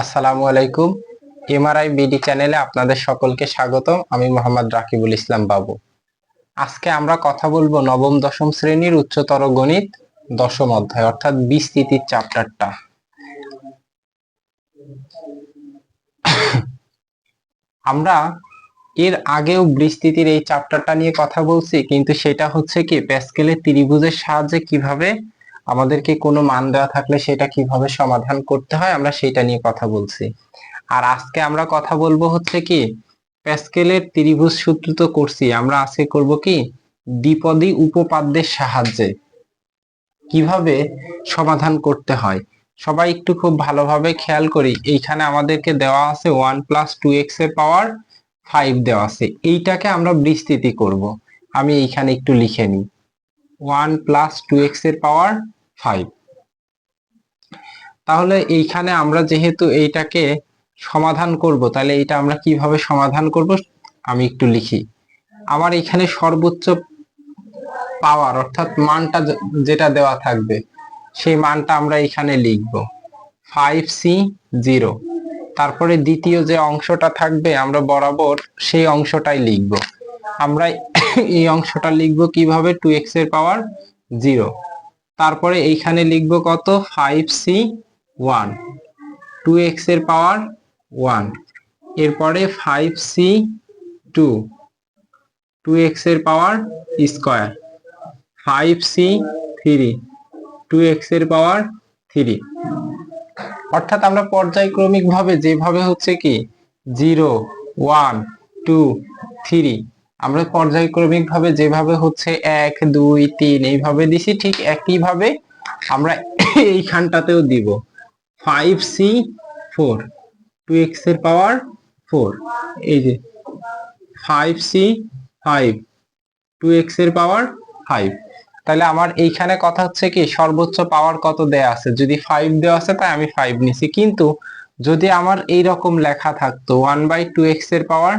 আসসালামু আলাইকুম। MRI BD চ্যানেলে আপনাদের সকলকে স্বাগতম। আমি মোহাম্মদ রাকিবুল ইসলাম বাবু। আজকে আমরা কথা বলব নবম, দশম শ্রেণির উচ্চতর গণিত, দশম অধ্যায়, অর্থাৎ বিস্তৃতির চ্যাপ্টারটা। আমরা এর আগেও বিস্তৃতির এই চ্যাপ্টারটা নিয়ে কথা বলছি, কিন্তু সেটা হচ্ছে কি, প্যাসকেলের ত্রিভুজের সাহায্যে কীভাবে আমাদেরকে কোনো মান দেওয়া থাকলে সেটা কীভাবে সমাধান করতে হয়, আমরা সেটা নিয়ে কথা বলছি। আর আজকে আমরা কথা বলব হচ্ছে কি, প্যাসকেলের ত্রিভুজ সূত্র তো করছি, আমরা আজকে করব কি, দ্বিপদী উপপাদ্যের সাহায্যে। কীভাবে সমাধান করতে হয়? সবাই একটু খুব ভালোভাবে খেয়াল করি, এইখানে আমাদেরকে দেওয়া আছে ওয়ান প্লাস টু এক্সের পাওয়ার ফাইভ দেওয়া আছে, এইটাকে আমরা বিস্তৃতি করব। আমি এইখানে একটু লিখে নিই। ওয়ান প্লাস টু এক্সের পাওয়ার ফাইভ তাহলে এইখানে আমরা যেহেতু এইটাকে সমাধান করব, তাহলে এইটা আমরা কীভাবে সমাধান করব? আমি একটু লিখি। আমার এখানে সর্বোচ্চ পাওয়ার অর্থাৎ মানটা যেটা দেওয়া থাকবে, সেই মানটা আমরা এখানে লিখব। ফাইভ সি জিরো তারপরে দ্বিতীয় যে অংশটা থাকবে, আমরা বরাবর সেই অংশটাই লিখব। আমরা এই অংশটা লিখব কীভাবে? টু এক্সের পাওয়ার জিরো তারপরে এইখানে লিখব কত? ফাইভ সি ওয়ান টু এক্সের পাওয়ার ওয়ান এরপরে ফাইভ সি টু টু এক্সের power square five C three two এক্সের পাওয়ার থ্রি অর্থাৎ আমরা পর্যায়ক্রমিক ভাবে যেভাবে হচ্ছে কি? জিরো ওয়ান টু থ্রি আমরা পর্যায়ক্রমিক ভাবে যেভাবে হচ্ছে এক, দুই, তিন এইভাবে দিছি, ঠিক একইভাবে আমরা এইখানটাতেও দিব। ফাইভ সি ফোর টু এক্সের পাওয়ার ফোর এই যে ফাইভ সি ফাইভ টু এক্সের পাওয়ার ফাইভ তাহলে আমার এইখানে কথা হচ্ছে কি, সর্বোচ্চ পাওয়ার কত দেয়া আছে? যদি ফাইভ দেওয়া আছে তাই আমি ফাইভ নিছি। কিন্তু যদি আমার এই রকম লেখা থাকতো ওয়ান বাই টু এক্সের পাওয়ার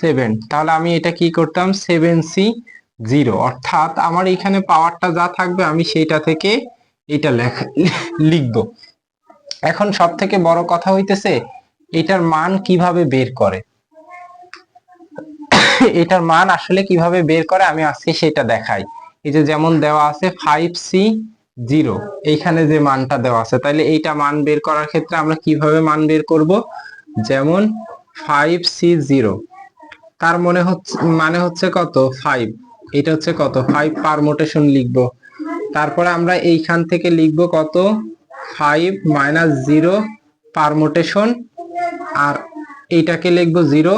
সেভেন তাহলে আমি এটা কি করতাম? সেভেন সি জিরো অর্থাৎ আমার এখানে পাওয়ারটা যা থাকবে, আমি সেইটা থেকে এটা লেখা, লিখব। এখন সব থেকে বড় কথা হইতেছে, এটার মান কীভাবে বের করে? এটার মান আসলে কীভাবে বের করে? আমি আজকে সেটা দেখাই। এই যে যেমন দেওয়া আছে ফাইভ সি জিরো এইখানে যে মানটা দেওয়া আছে তাহলে এইটা মান বের করার ক্ষেত্রে আমরা কীভাবে মান বের করব? যেমন ফাইভ সি জিরো তার মনে হচ্ছে মানে হচ্ছে কত? ফাইভ এটা হচ্ছে কত? ফাইভ পারমোটেশন লিখব। তারপরে আমরা এইখান থেকে লিখব কত? ফাইভ মাইনাস জিরো পারমোটেশন আর এইটাকে লিখব জিরো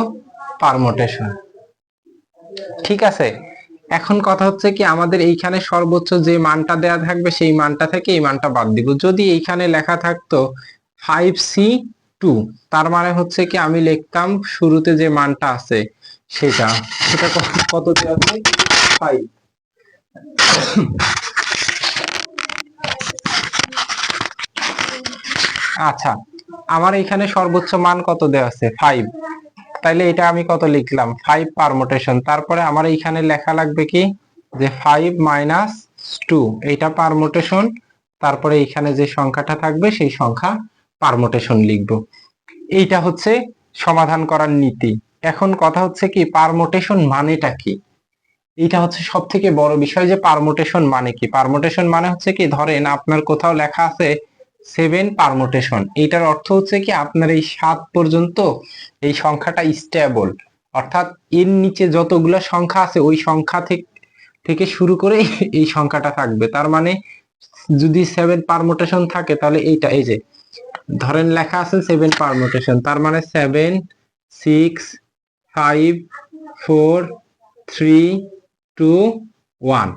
পারমোটেশন ঠিক আছে? এখন কথা হচ্ছে কি, আমাদের এইখানে সর্বোচ্চ যে মানটা দেয়া থাকবে, সেই মানটা থেকে এই মানটা বাদ দিব। যদি এইখানে লেখা থাকতো ফাইভ সি টু তার মানে হচ্ছে কি, আমি লিখতাম শুরুতে যে মানটা আছে সেটা সেটা কত- দেওয়া আছে ফাইভ আচ্ছা আমার এখানে সর্বোচ্চ মান কত দেওয়া আছে? ফাইভ তাইলে এটা আমি কত লিখলাম? ফাইভ পারমোটেশন তারপরে আমার এইখানে লেখা লাগবে কি? যে ফাইভ মাইনাস টু এইটা পারমোটেশন তারপরে এইখানে যে সংখ্যাটা থাকবে, সেই সংখ্যা পারমোটেশন লিখব। এইটা হচ্ছে সমাধান করার নীতি। এখন কথা হচ্ছে কি পারমোটেশন মানেটা কি? এইটা হচ্ছে সব থেকে বড় বিষয় যে পারমোটেশন মানে কি। পারমোটেশন মানে হচ্ছে কি, ধরেন আপনার কোথাও লেখা আছে সেভেন পারমোটেশন এইটার অর্থ হচ্ছে কি, আপনার এই সাত পর্যন্ত এই সংখ্যাটা স্টেবল অর্থাৎ এর নিচে যতগুলো সংখ্যা আছে, ওই সংখ্যা থেকে থেকে শুরু করে এই সংখ্যাটা থাকবে। তার মানে যদি সেভেন পারমোটেশন থাকে, তাহলে এইটা, এই যে, ধরেন লেখা আছে সেভেন পারমোটেশন তার মানে seven six five, four, three, two, one.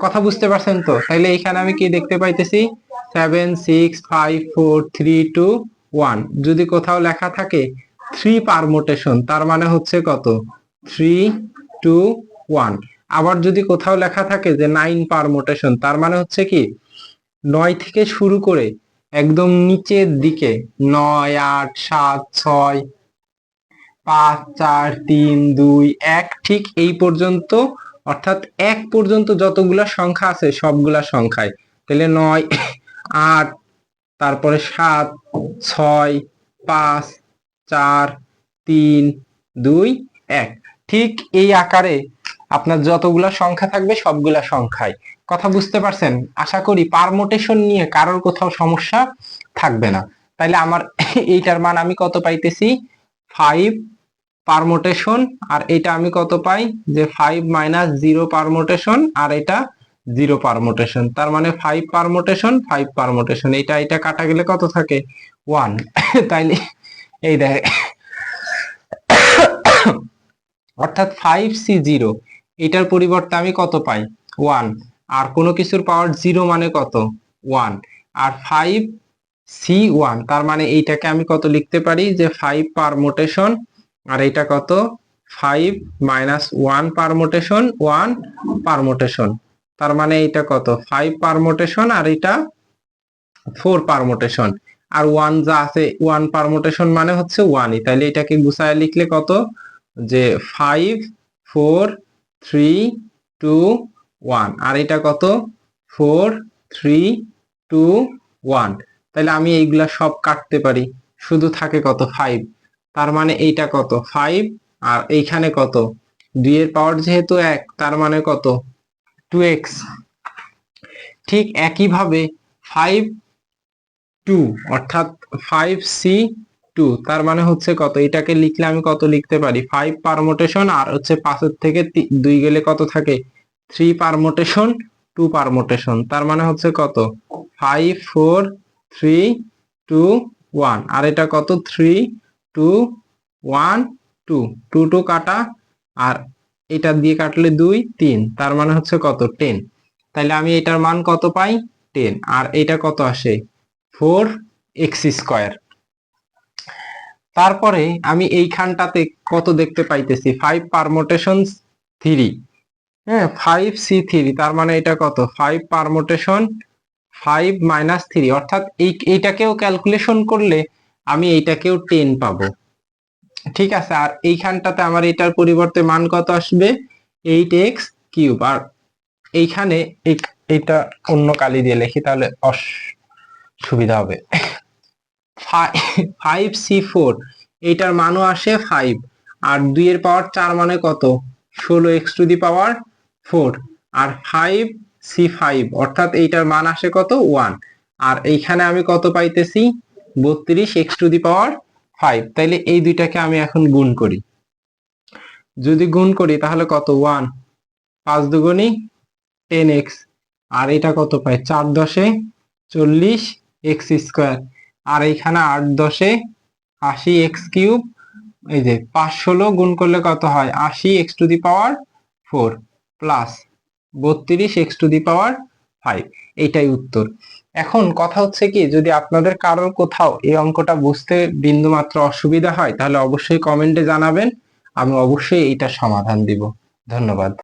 কথা বুঝতে পারছেন তো? তাইলে এখানে আমি কি দেখতে পাইতেছি? Seven, six, five, four, three, two, one. যদি কোথাও লেখা থাকে থ্রি পারমোটেশন, তার মানে হচ্ছে কত? Three, two, one. আবার যদি কোথাও লেখা থাকে যে নাইন পারমোটেশন, তার মানে হচ্ছে কি? নয় থেকে শুরু করে একদম নিচের দিকে, নয়, আট, সাত, ছয় পাঁচ, চার, তিন, দুই, এক, ঠিক এই পর্যন্ত, অর্থাৎ এক পর্যন্ত যতগুলা সংখ্যা আছে সবগুলা সংখ্যায়। তাহলে নয়, আট, তারপরে সাত, ছয়, পাঁচ, চার, তিন, দুই, এক। ঠিক এই আকারে আপনার যতগুলা সংখ্যা থাকবে সবগুলা সংখ্যায়। কথা বুঝতে পারছেন? আশা করি পারমোটেশন নিয়ে কারোর কোথাও সমস্যা থাকবে না। তাইলে আমার এইটার মান আমি কত পাইতেছি? ফাইভ পারমোটেশন আর এটা আমি কত পাই? যে ফাইভ মাইনাস জিরো পারমোটেশন আর এটা জিরো পারমোটেশন তার মানে ফাইভ পারমোটেশন ফাইভ পারমোটেশন এটা এটা কাটা গেলে কত থাকে? ওয়ান তাইলে, এই দেখে। অর্থাৎ ফাইভ সি জিরো এটার পরিবর্তে আমি কত পাই? ওয়ান আর কোনো কিছুর পাওয়ার জিরো মানে কত? ওয়ান আর ফাইভ সি ওয়ান তার মানে এইটাকে আমি কত লিখতে পারি? যে ফাইভ পারমোটেশন আর এটা কত? Five minus one permutation one permutation তার মানে এটা কত? ফাইভ পারমোটেশন আর এটা ফোর পারমোটেশন আর ওয়ান যা আছে ওয়ান পারমোটেশন মানে হচ্ছে ওয়ানই তাইলে এটাকে গুছায় লিখলে কত? যে five four three two one আর এটা কত? ফোর থ্রি টু ওয়ান তাহলে আমি এইগুলা সব কাটতে পারি। শুধু থাকে কত? ফাইভ তার মানে এইটা কত? ফাইভ আর এইখানে কত? দুই এর পাওয়ার যেহেতু এক, তার মানে কত? টু এক্স ঠিক একইভাবে ফাইভ টু অর্থাৎ ফাইভ সি টু তার মানে হচ্ছে কত? এটাকে লিখলে আমি কত লিখতে পারি? ফাইভ পারমোটেশন আর হচ্ছে পাঁচের থেকে দুই গেলে কত থাকে? থ্রি পারমোটেশন টু পারমোটেশন তার মানে হচ্ছে কত? Five four three two one আর এটা কত? Three two, one, two. Two two কাটা, আর এটা দিয়ে কাটলে দুই, তিন। তার মানে হচ্ছে কত? টেন। তাহলে আমি এটার মান কত পাই? টেন। আর এটা কত আসে? Four x square. তারপরে আমি এইখানটাতে কত দেখতে পাইতেছি? Five permutation three. হ্যাঁ ফাইভ সি থ্রি। তার মানে এটা কত? Five permutation, five minus three. অর্থাৎ এই, এইটাকেও ক্যালকুলেশন করলে আমি এইটাকেও টেন পাবো। ঠিক আছে, আর এইখানটাতে আমার এটার পরিবর্তে মান কত আসবে? এইট এক্স কিউব আর এইখানে এটা অন্য কালি দিয়ে লেখি, তাহলে অস- সুবিধা হবে। ফাইভ সি ফোর এইটার মানও আসে ফাইভ আর দুই এর পাওয়ার চার মানে কত? ষোলো x to the power four R five C five অর্থাৎ এইটার মান আসে কত? ওয়ান আর এইখানে আমি কত পাইতেছি? বত্রিশ x to the power five তাইলে এই দুইটাকে আমি এখন গুণ করি। যদি গুণ করি, তাহলে কত? ওয়ান পাঁচ দুগুণি টেন এক্স আর এটা কত পাই? চার দশে চল্লিশ এক্স স্কোয়ার আর এইখানে আট দশে আশি এক্স কিউব এই যে পাঁচ ষোলো গুণ করলে কত হয়? আশি x to the power four plus বত্রিশ x to the power five এইটাই উত্তর। এখন কথা হচ্ছে কি, যদি আপনাদের কারোর কোথাও এই অঙ্কটা বুঝতে বিন্দুমাত্র অসুবিধা হয়, তাহলে অবশ্যই কমেন্টে জানাবেন, আমি অবশ্যই এইটা সমাধান দিব। ধন্যবাদ।